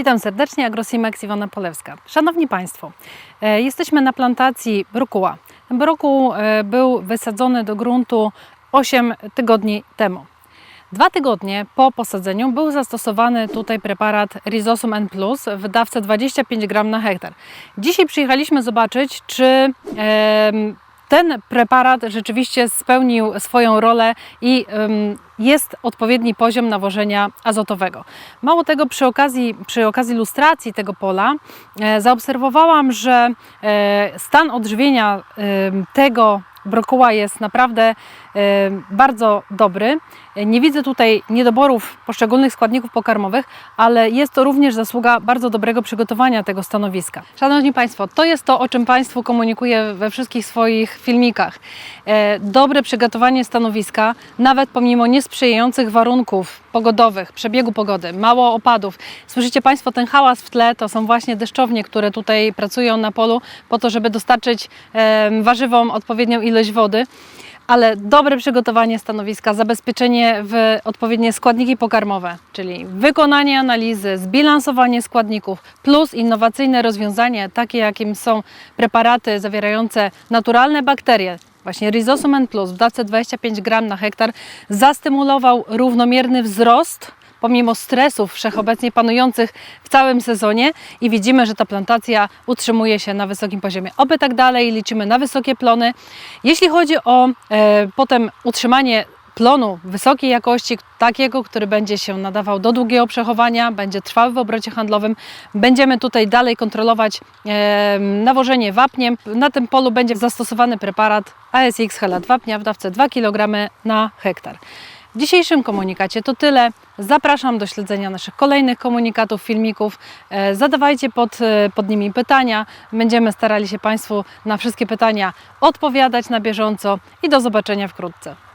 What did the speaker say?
Witam serdecznie, Agrosimex Iwona Polewska. Szanowni Państwo, e, jesteśmy na plantacji brokuła. Brokuł e, był wysadzony do gruntu 8 tygodni temu. Dwa tygodnie po posadzeniu był zastosowany tutaj preparat Rizosum N+, w dawce 25 gram na hektar. Dzisiaj przyjechaliśmy zobaczyć, czy ten preparat rzeczywiście spełnił swoją rolę i jest odpowiedni poziom nawożenia azotowego. Mało tego, przy okazji, przy okazji lustracji tego pola e, zaobserwowałam, że e, stan odżywienia tego brokuła jest naprawdę bardzo dobry. Nie widzę tutaj niedoborów poszczególnych składników pokarmowych, ale jest to również zasługa bardzo dobrego przygotowania tego stanowiska. Szanowni Państwo, to jest to, o czym Państwu komunikuję we wszystkich swoich filmikach. E, Dobre przygotowanie stanowiska, nawet pomimo niesprzyjających warunków pogodowych, przebiegu pogody, mało opadów. Słyszycie Państwo ten hałas w tle, to są właśnie deszczownie, które tutaj pracują na polu po to, żeby dostarczyć warzywom odpowiednią ilość wody ale dobre przygotowanie stanowiska, zabezpieczenie w odpowiednie składniki pokarmowe, czyli wykonanie analizy, zbilansowanie składników, plus innowacyjne rozwiązanie, takie jakim są preparaty zawierające naturalne bakterie, właśnie Rhizosum N+, w dawce 25 gram na hektar, zastymulował równomierny wzrost pomimo stresów wszechobecnie panujących w całym sezonie i widzimy, że ta plantacja utrzymuje się na wysokim poziomie. Oby tak dalej, liczymy na wysokie plony. Jeśli chodzi o e, potem utrzymanie plonu wysokiej jakości, takiego, który będzie się nadawał do długiego przechowania, będzie trwały w obrocie handlowym. Będziemy tutaj dalej kontrolować e, nawożenie wapniem. Na tym polu będzie zastosowany preparat ASX Helat wapnia w dawce 2 kg na hektar. W dzisiejszym komunikacie to tyle. Zapraszam do śledzenia naszych kolejnych komunikatów, filmików. E, Zadawajcie pod, e, pod nimi pytania. Będziemy starali się Państwu na wszystkie pytania odpowiadać na bieżąco i do zobaczenia wkrótce.